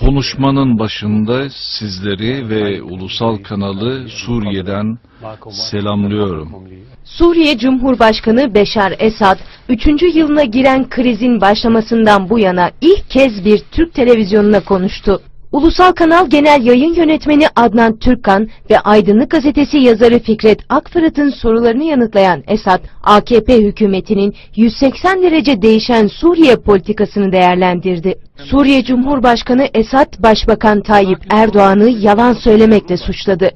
Konuşmanın başında sizleri ve ulusal kanalı Suriye'den selamlıyorum. Suriye Cumhurbaşkanı Beşar Esad, 3. yılına giren krizin başlamasından bu yana ilk kez bir Türk televizyonuna konuştu. Ulusal Kanal Genel Yayın Yönetmeni Adnan Türkkan ve Aydınlık Gazetesi yazarı Fikret Akfırat'ın sorularını yanıtlayan Esad, AKP hükümetinin 180 derece değişen Suriye politikasını değerlendirdi. Suriye Cumhurbaşkanı Esad, Başbakan Tayyip Erdoğan'ı yalan söylemekle suçladı.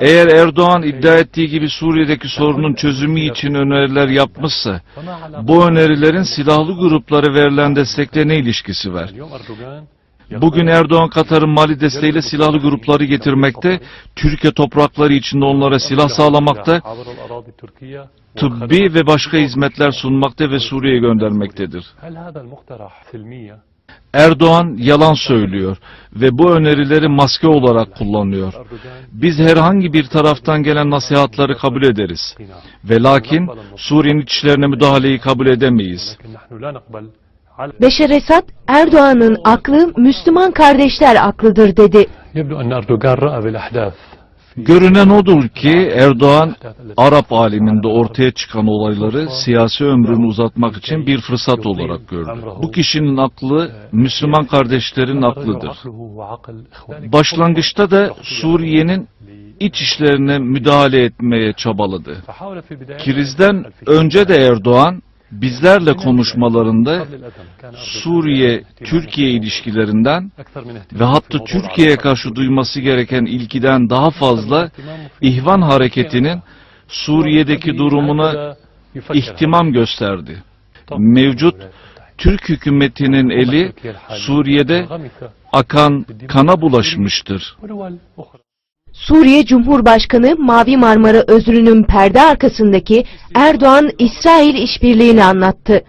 Eğer Erdoğan iddia ettiği gibi Suriye'deki sorunun çözümü için öneriler yapmışsa, bu önerilerin silahlı gruplara verilen destekle ne ilişkisi var? Bugün Erdoğan Katar'ın mali desteğiyle silahlı grupları getirmekte, Türkiye toprakları içinde onlara silah sağlamakta, tıbbi ve başka hizmetler sunmakta ve Suriye'ye göndermektedir. Erdoğan yalan söylüyor ve bu önerileri maske olarak kullanıyor. Biz herhangi bir taraftan gelen nasihatları kabul ederiz. Ve lakin Suriye'nin içlerine müdahaleyi kabul edemeyiz. Beşer Esad, Erdoğan'ın aklı Müslüman kardeşler aklıdır dedi. Görünen odur ki Erdoğan, Arap aliminde ortaya çıkan olayları siyasi ömrünü uzatmak için bir fırsat olarak gördü. Bu kişinin aklı Müslüman kardeşlerin aklıdır. Başlangıçta da Suriye'nin iç işlerine müdahale etmeye çabaladı. Krizden önce de Erdoğan, bizlerle konuşmalarında Suriye-Türkiye ilişkilerinden ve hatta Türkiye'ye karşı duyması gereken ilgiden daha fazla İhvan Hareketi'nin Suriye'deki durumuna ihtimam gösterdi. Mevcut Türk hükümetinin eli Suriye'de akan kana bulaşmıştır. Suriye Cumhurbaşkanı Mavi Marmara özrünün perde arkasındaki Erdoğan-İsrail işbirliğini anlattı.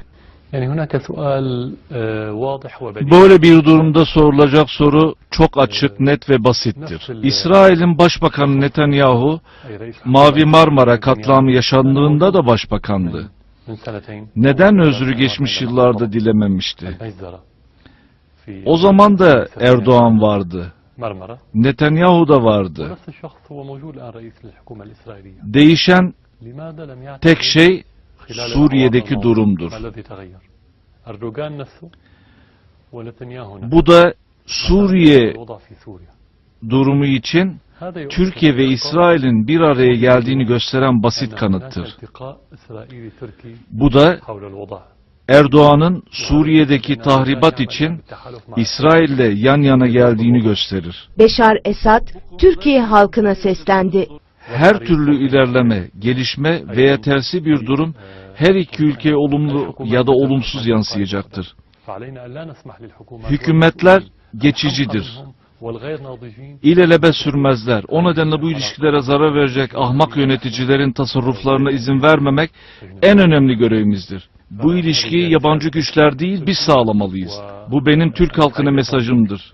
Böyle bir durumda sorulacak soru çok açık, net ve basittir. İsrail'in Başbakanı Netanyahu, Mavi Marmara katliamı yaşandığında da başbakandı. Neden özrü geçmiş yıllarda dilememişti? O zaman da Erdoğan vardı. Marmara. Netanyahu da vardı. Değişen tek şey Suriye'deki durumdur. Bu da Suriye durumu için Türkiye ve İsrail'in bir araya geldiğini gösteren basit kanıttır. Bu da Erdoğan'ın Suriye'deki tahribat için İsrail'le yan yana geldiğini gösterir. Beşar Esad, Türkiye halkına seslendi. Her türlü ilerleme, gelişme veya tersi bir durum her iki ülkeye olumlu ya da olumsuz yansıyacaktır. Hükümetler geçicidir. İlelebe sürmezler. O nedenle bu ilişkilere zarar verecek ahmak yöneticilerin tasarruflarına izin vermemek en önemli görevimizdir. Bu ilişkiyi yabancı güçler değil biz sağlamalıyız. Bu benim Türk halkına mesajımdır.